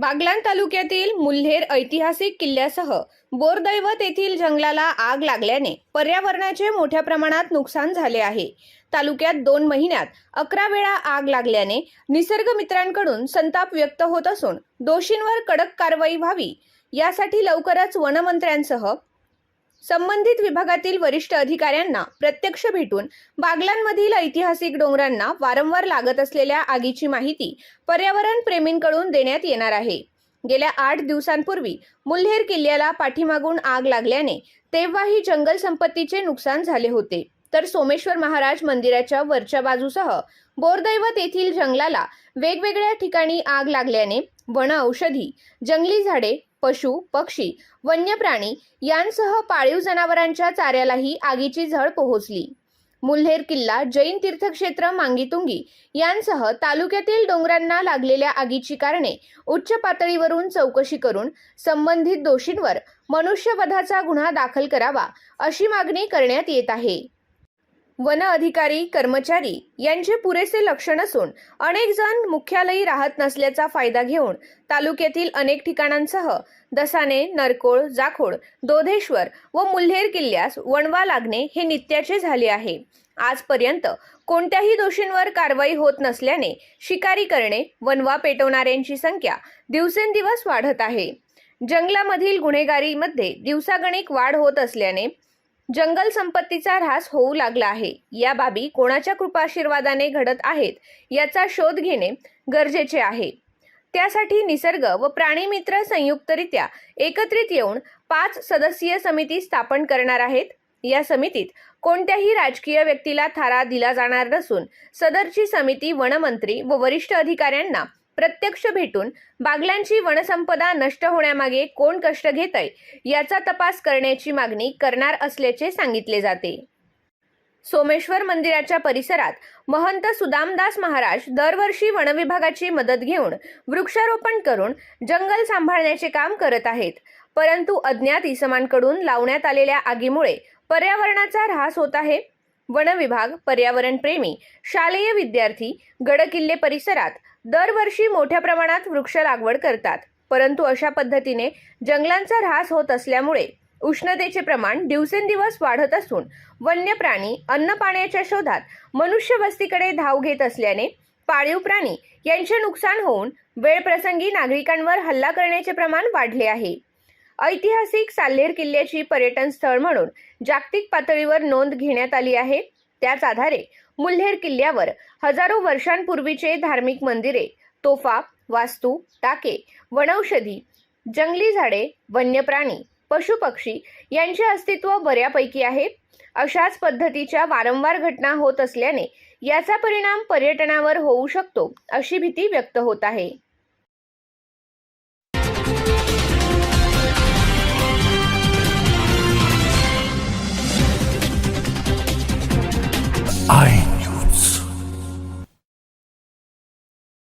बागलाण तालुक्यातील मुल्हेर ऐतिहासिक किल्ल्यासह बोरदैवत येथील जंगलाला आग लागल्याने पर्यावरणाचे मोठ्या प्रमाणात नुकसान झाले आहे. तालुक्यात दोन महिन्यात अकरा वेळा आग लागल्याने निसर्ग मित्रांकडून संताप व्यक्त होत असून दोषींवर कडक कारवाई व्हावी. यासाठी लवकरच वनमंत्र्यांसह संबंधित विभागातील वरिष्ठ अधिकाऱ्यांना प्रत्यक्ष भेटून बागलांमधील ऐतिहासिक डोंगरांना वारंवार लागत असलेल्या आगीची माहिती पर्यावरण प्रेमींकडून देण्यात येणार आहे. गेल्या आठ दिवसांपूर्वी मुल्हेर किल्ल्याला पाठीमागून आग लागल्याने तेव्हाही जंगल संपत्तीचे नुकसान झाले होते. तर सोमेश्वर महाराज मंदिराच्या वरच्या बाजूसह बोरदैवत येथील जंगलाला वेगवेगळ्या ठिकाणी आग लागल्याने वन औषधी जंगली झाडे पशु पक्षी वन्य प्राणी यांसह पाळीव जनावरांच्या चाऱ्यालाही आगीची झळ पोहोचली. मुल्हेर किल्ला जैन तीर्थक्षेत्र मांगीतुंगी यांसह तालुक्यातील डोंगरांना लागलेल्या आगीची कारणे उच्च पातळीवरून चौकशी करून संबंधित दोषींवर मनुष्यवधाचा गुन्हा दाखल करावा अशी मागणी करण्यात येत आहे. वन अधिकारी कर्मचारी यांचे पुरेसे लक्ष नसून अनेक जण मुख्यालयी राहत नसल्याचा फायदा घेऊन तालुक्यातील अनेक ठिकाणांसह दसाने नरकोळ जाखोड दोधेश्वर व मुल्हेर किल्ल्यास वणवा लागणे हे नित्याचे झाले आहे. आजपर्यंत कोणत्याही दोषींवर कारवाई होत नसल्याने शिकारी करणे वनवा पेटवणाऱ्यांची संख्या दिवसेंदिवस वाढत आहे. जंगलामधील गुन्हेगारीमध्ये दिवसागणिक वाढ होत असल्याने जंगल संपत्तीचा ऱ्हास होऊ लागला आहे. या बाबी कोणाच्या कृपाशीर्वादाने घडत आहेत याचा शोध घेणे गरजेचे आहे. त्यासाठी निसर्ग व प्राणीमित्र संयुक्तरित्या एकत्रित येऊन पाच सदस्यीय समिती स्थापन करणार आहेत. या समितीत कोणत्याही राजकीय व्यक्तीला थारा दिला जाणार नसून सदरची समिती वनमंत्री व वरिष्ठ अधिकाऱ्यांना प्रत्यक्ष भेटून बागलांची वनसंपदा नष्ट होण्यामागे कोण कष्ट घेतय याचा तपास करण्याची मागणी करणार असल्याचे सांगितले जाते. सोमेश्वर मंदिराच्या परिसरात महंत सुदामदास महाराज दरवर्षी वनविभागाची मदत घेऊन वृक्षारोपण करून जंगल सांभाळण्याचे काम करत आहेत. परंतु अज्ञात इसमांकडून लावण्यात आलेल्या आगीमुळे पर्यावरणाचा ऱ्हास होत आहे. वनविभाग पर्यावरणप्रेमी पर्यावरण प्रेमी शालेय विद्यार्थी गडकिल्ले परिसरात दरवर्षी मोठ्या प्रमाणात वृक्ष लागवड करतात. परंतु अशा पद्धतीने जंगलांचा ऱ्हास होत असल्यामुळे उष्णतेचे प्रमाण दिवसेंदिवस वाढत असून वन्य प्राणी अन्न पाण्याच्या शोधात मनुष्य वस्तीकडे धाव घेत असल्याने पाळीव प्राणी यांचे नुकसान होऊन वेळप्रसंगी नागरिकांवर हल्ला करण्याचे प्रमाण वाढले आहे. ऐतिहासिक साल्हेर किल्ल्याची पर्यटन स्थळ म्हणून जागतिक पातळीवर नोंद घेण्यात आली आहे. त्याच आधारे मुल्हेर किल्ल्यावर हजारो वर्षांपूर्वीचे धार्मिक मंदिरे तोफा वास्तू टाके वनौषधी जंगली झाडे वन्य प्राणी पशुपक्षी यांचे अस्तित्व बऱ्यापैकी आहे. अशाच पद्धतीच्या वारंवार घटना होत असल्याने याचा परिणाम पर्यटनावर होऊ शकतो अशी भीती व्यक्त होत आहे.